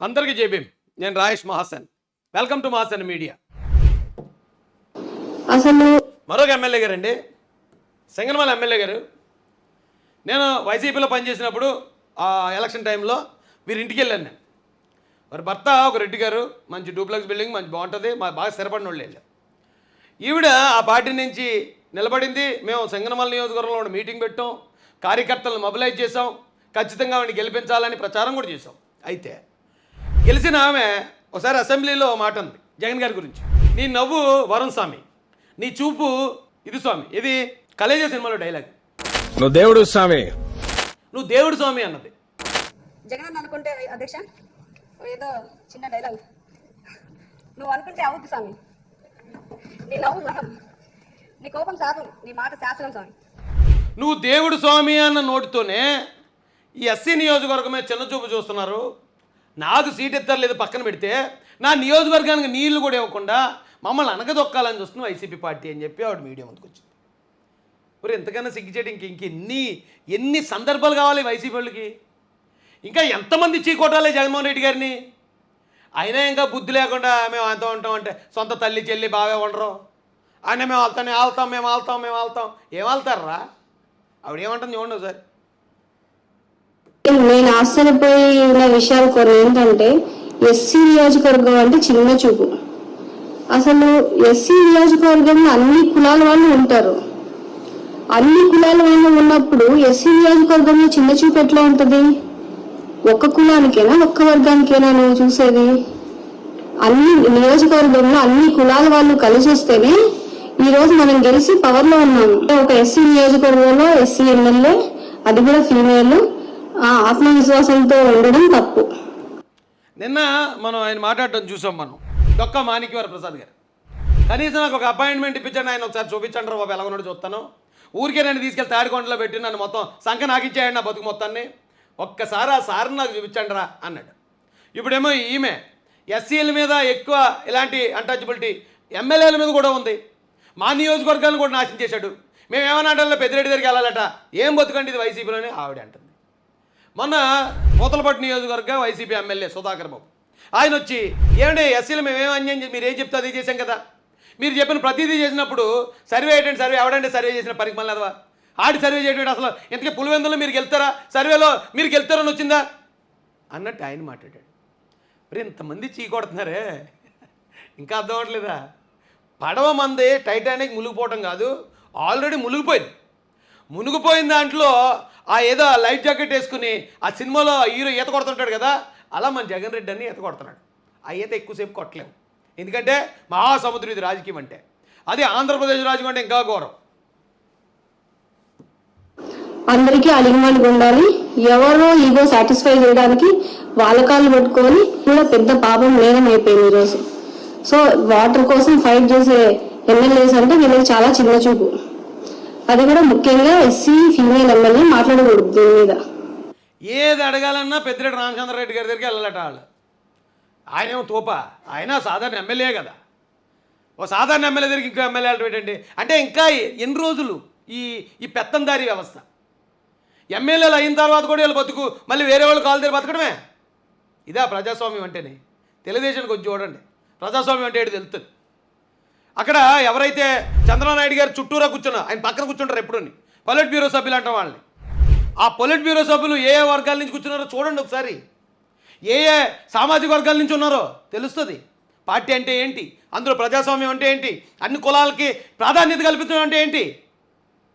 అందరికీ జేబీం నేను Rayesh Mahasan. Welcome to Mahasan media. అసలు మరొక ఎమ్మెల్యే గారండి. సింగనమల ఎమ్మెల్యే గారు. నేను వైసీపీలో పనిచేసినప్పుడు ఆ ఎలక్షన్ టైంలో వీరి ఇంటికి వెళ్ళాను నేను. వారి భర్త ఒక రెడ్డి గారు. మంచి డూప్లెక్స్ బిల్డింగ్ మంచి బాగుంటుంది. మా బాగా స్థిరపడిన వాళ్ళు వెళ్ళారు ఈవిడ ఆ పార్టీ నుంచి నిలబడింది. మేము సింగనమల నియోజకవర్గంలో ఉన్న మీటింగ్ పెట్టాం. కార్యకర్తలను మొబిలైజ్ చేసాం ఖచ్చితంగా ఆవిడని గెలిపించాలని ప్రచారం కూడా చేసాం అయితే గెలిచిన ఆమె ఒకసారి అసెంబ్లీలో మాట ఉంది జగన్ గారి గురించి. నీ నవ్వు వరుణ్ స్వామి నీ చూపు ఇది స్వామి ఇది కలేజ సినిమాలో డైలాగ్. నువ్వు దేవుడు స్వామి. నువ్వు దేవుడు స్వామి అన్నది. జగన్ అనుకుంటే అధ్యక్ష ఏదో చిన్న డైలాగ్. నువ్వు అనుకుంటే అవుద్ది స్వామి. నీ నవ్వు మహం నీ కోపం శాపం నీ మాట శాసనం స్వామి. నువ్వు దేవుడు స్వామి అన్న నోటితోనే ఈ ఎస్సీ నియోజకవర్గమే చిన్న చూపు చూస్తున్నారు. నాకు సీట్ ఎత్తలేదు పక్కన పెడితే నా నియోజకవర్గానికి నీళ్ళు కూడా ఇవ్వకుండా మమ్మల్ని అనగదొక్కాలని చూస్తున్న వైసీపీ పార్టీ అని చెప్పి ఆవిడ మీడియా ముందుకు వచ్చింది. మరి ఎంతకన్నా సిగ్గుచేటి ఇంక ఇంక ఎన్ని ఎన్ని సందర్భాలు కావాలి వైసీపీ వాళ్ళకి? ఇంకా ఎంతమంది చీకోటాలి జగన్మోహన్ రెడ్డి గారిని? అయినా ఇంకా బుద్ధి లేకుండా మేము అంతా ఉంటాం అంటే సొంత తల్లి చెల్లి బాగా ఉండరు. ఆయన మేము వెళ్తాం వెళ్తాం మేము వెళ్తాం మేము వెళ్తాం ఏం వెళ్తారా ఆవిడ ఏమంటుంది చూడండి ఒకసారి. నేను ఆశ్చర్యపోయిన విషయాలు కొన్ని ఏంటంటే ఎస్సీ నియోజకవర్గం అంటే చిన్న చూపు. అసలు ఎస్సీ నియోజకవర్గంలో అన్ని కులాల వాళ్ళు ఉంటారు. అన్ని కులాల వాళ్ళు ఉన్నప్పుడు ఎస్సీ నియోజకవర్గంలో చిన్న చూపు ఎట్లా ఉంటుంది? ఒక్క కులానికేనా ఒక్క వర్గానికేనా నువ్వు చూసేది? అన్ని నియోజకవర్గంలో అన్ని కులాల వాళ్ళు కలిసి వస్తేనే ఈ రోజు మనం గెలిచి పవర్లో ఉన్నాము. అంటే ఒక ఎస్సీ నియోజకవర్గంలో ఎస్సీ ఎమ్మెల్యే అది కూడా ఫీమేల్ ఆత్మవిశ్వాసంతో ఉండడం తప్పు. నిన్న మనం ఆయన మాట్లాడటం చూసాం మనం. డొక్క మాణిక్యవారి ప్రసాద్ గారు. కనీసం నాకు ఒక అపాయింట్మెంట్ ఇప్పించండి ఆయన ఒకసారి చూపించండి రా బాబు ఎలా చూస్తాను. ఊరికే నన్ను తీసుకెళ్ళి తాడికొండలో పెట్టి నన్ను మొత్తం సంఖ నాకిచ్చేయండి నా బతుకు మొత్తాన్ని. ఒక్కసారి ఆ సార్ని నాకు చూపించండి రా అన్నాడు. ఇప్పుడేమో ఈమె ఎస్సీల మీద ఎక్కువ ఇలాంటి అన్టచబిలిటీ ఎమ్మెల్యేల మీద కూడా ఉంది. మా నియోజకవర్గాన్ని కూడా నాశనం చేశాడు. మేము ఏమన్నా అంటే పెద్దిరెడ్డి దగ్గరికి వెళ్ళాలట? ఏం బతుకండి ఇది వైసీపీలోనే? ఆవిడ అంటుంది. మొన్న పూతలపట్టు నియోజకవర్గ వైసీపీ ఎమ్మెల్యే సుధాకర్ బాబు. ఆయన వచ్చి ఏమంటే ఎస్సీలు మేము అన్యాయం చేసి మీరు ఏం చెప్తే అది చేశాం కదా. మీరు చెప్పిన ప్రతిదీ చేసినప్పుడు సర్వే ఏంటంటే సర్వే ఎవడంటే సర్వే చేసిన పనికి మళ్ళీ అదవా? ఆడి సర్వే చేయడం అసలు ఇంతకీ పులివెందులో మీరు గెలుతారా? సర్వేలో మీరు గెలుతారని వచ్చిందా? అన్నట్టు ఆయన మాట్లాడాడు. మరి ఇంతమంది చీకొడుతున్నారే ఇంకా అర్థం అవ్వట్లేదా? పడవ మంది టైటానిక్ మునిగిపోవటం కాదు ఆల్రెడీ మునిగిపోయింది. మునిగిపోయిన దాంట్లో ఆ ఏదో లైఫ్ జాకెట్ వేసుకుని ఆ సినిమాలో హీరో ఈత కొడుతుంటాడు కదా అలా మన జగన్ రెడ్డి అని ఈత కొడుతున్నాడు. ఆ ఈత ఎక్కువసేపు కొట్టలేము ఎందుకంటే మహాసముద్రం ఇది రాజకీయం అంటే. అది ఆంధ్రప్రదేశ్ రాజకీయం అంటే ఇంకా ఘోరం. అందరికీ అలిగిమలిగి ఉండాలి ఎవరో ఈగో సాటిస్ఫై చేయడానికి వాళ్ళ కాళ్ళు పట్టుకొని కూడా పెద్ద పాపం లేదని అయిపోయింది ఈరోజు సో వాటర్ కోసం ఫైట్ చేసే ఎమ్మెల్యేస్ అంటే వీళ్ళకి చాలా చిన్న చూపు. అది కూడా ముఖ్యంగా ఎస్సీ ఫీమేల్ ఎమ్మెల్యే మాట్లాడకూడదు దీని మీద. ఏది అడగాలన్నా పెద్దిరెడ్డి రామచంద్రరెడ్డి గారి దగ్గరికి వెళ్ళాలట వాళ్ళు. ఆయన ఏమో తోప. ఆయన సాధారణ ఎమ్మెల్యే కదా. ఓ సాధారణ ఎమ్మెల్యే దగ్గరికి ఇంకో ఎమ్మెల్యే వెళ్ళటం అంటే ఇంకా ఎన్ని రోజులు ఈ ఈ పెత్తందారీ వ్యవస్థ? ఎమ్మెల్యేలు అయిన తర్వాత కూడా వీళ్ళు బతుకు మళ్ళీ వేరే వాళ్ళు కాలు దగ్గర బతకడమే? ఇదా ప్రజాస్వామ్యం అంటేనే. తెలుగుదేశానికి కొంచెం చూడండి. ప్రజాస్వామ్యం అంటే ఏంటి తెలుస్తుంది. అక్కడ ఎవరైతే చంద్రబాబు గారు చుట్టూరా కూర్చున్నా ఆయన పక్కన కూర్చుంటారు ఎప్పుడని. పొలిట్ బ్యూరో సభ్యులు అంటాం వాళ్ళని. ఆ పొలిట్ బ్యూరో సభ్యులు ఏ ఏ వర్గాల నుంచి కూర్చున్నారో చూడండి ఒకసారి. ఏ ఏ సామాజిక వర్గాల నుంచి ఉన్నారో తెలుస్తుంది. పార్టీ అంటే ఏంటి? అందులో ప్రజాస్వామ్యం అంటే ఏంటి? అన్ని కులాలకి ప్రాధాన్యత కల్పించడం అంటే ఏంటి?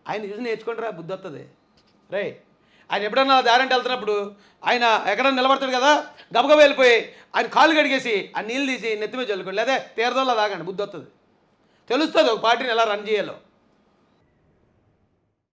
ఆయన చూసి నేర్చుకుంటారా బుద్ధి వస్తుంది రే ఆయన ఎప్పుడన్నా దారంటే వెళ్తున్నప్పుడు ఆయన ఎక్కడన్నా నిలబడతాడు కదా గబగబ వెళ్ళిపోయి ఆయన కాళ్ళు కడిగేసి ఆ నీళ్ళు తీసి నెత్తిమీద చల్లుకోండి. లేదా తీరదోలా తాగండి బుద్ధి వస్తుంది తెలుస్తుంది ఒక పార్టీని ఎలా రన్ చేయాలో.